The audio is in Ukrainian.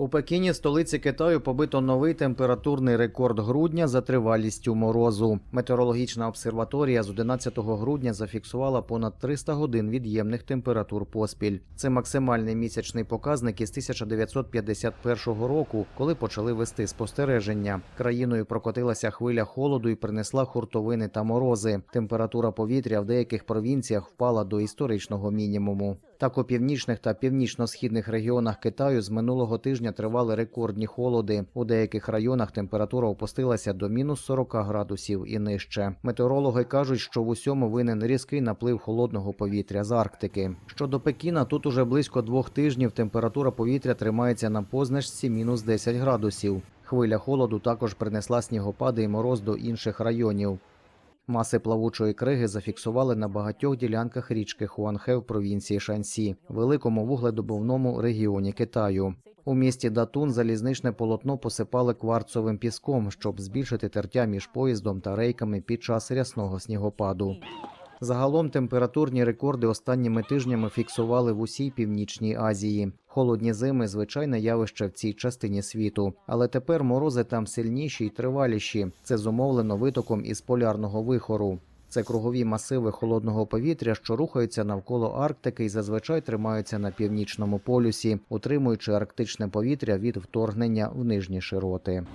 У Пекіні, столиці Китаю, побито новий температурний рекорд грудня за тривалістю морозу. Метеорологічна обсерваторія з 11 грудня зафіксувала понад 300 годин від'ємних температур поспіль. Це максимальний місячний показник із 1951 року, коли почали вести спостереження. Країною прокотилася хвиля холоду і принесла хуртовини та морози. Температура повітря в деяких провінціях впала до історичного мінімуму. Так у північних та північно-східних регіонах Китаю з минулого тижня тривали рекордні холоди. У деяких районах температура опустилася до мінус 40 градусів і нижче. Метеорологи кажуть, що в усьому винен різкий наплив холодного повітря з Арктики. Щодо Пекіна, тут уже близько двох тижнів температура повітря тримається на позначці мінус 10 градусів. Хвиля холоду також принесла снігопади і мороз до інших районів. Маси плавучої криги зафіксували на багатьох ділянках річки Хуанхе в провінції Шансі, великому вугледобувному регіоні Китаю. У місті Датун залізничне полотно посипали кварцовим піском, щоб збільшити тертя між поїздом та рейками під час рясного снігопаду. Загалом температурні рекорди останніми тижнями фіксували в усій північній Азії. Холодні зими звичайне явище в цій частині світу, але тепер морози там сильніші й триваліші. Це зумовлено витоком із полярного вихору. Це кругові масиви холодного повітря, що рухаються навколо Арктики і зазвичай тримаються на північному полюсі, утримуючи арктичне повітря від вторгнення в нижні широти.